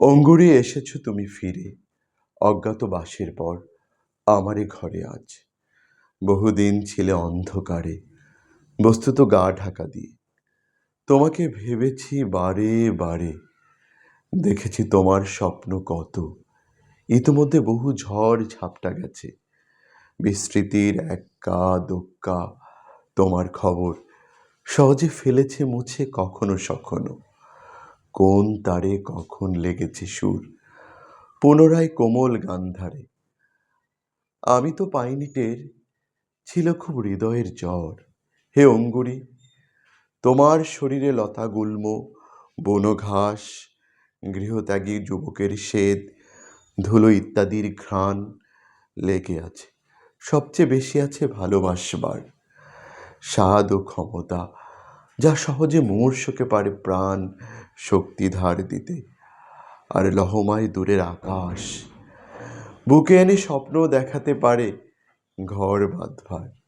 অঙ্গুরি এসেছ তুমি ফিরে। অজ্ঞাত বাসের পর আমারে ঘরে আজ। বহুদিন ছিলে অন্ধকারে, বস্তুত গা ঢাকা দিয়ে। তোমাকে ভেবেছি বারে বারে, দেখেছি তোমার স্বপ্ন কত। ইতিমধ্যে বহু ঝড় ঝাপটা গেছে। বিস্মৃতির এক্কা দোক্কা তোমার খবর সহজে ফেলেছে মুছে কখনো সখনো। কোন তারে কখন লেগেছে সুর? পুনরায় কোমল গান্ধারে আমি তো পাইনি টের, ছিল খুব হৃদয়ের জ্বর। হে অঙ্গুরি, তোমার শরীরে লতা গুল্ম বন ঘাস গৃহত্যাগী যুবকের স্বেদ ধুলো ইত্যাদির ঘ্রাণ লেগে আছে। সবচেয়ে বেশি আছে ভালোবাসবার, স্বাদ ও ক্ষমতা। যা সহজে মুমূর্ষকে পারে প্রাণ শক্তি ধার দিতে। আর লহমায় দূরের আকাশ, বুকে এনে স্বপ্ন দেখাতে পারে ঘর বাঁধবার।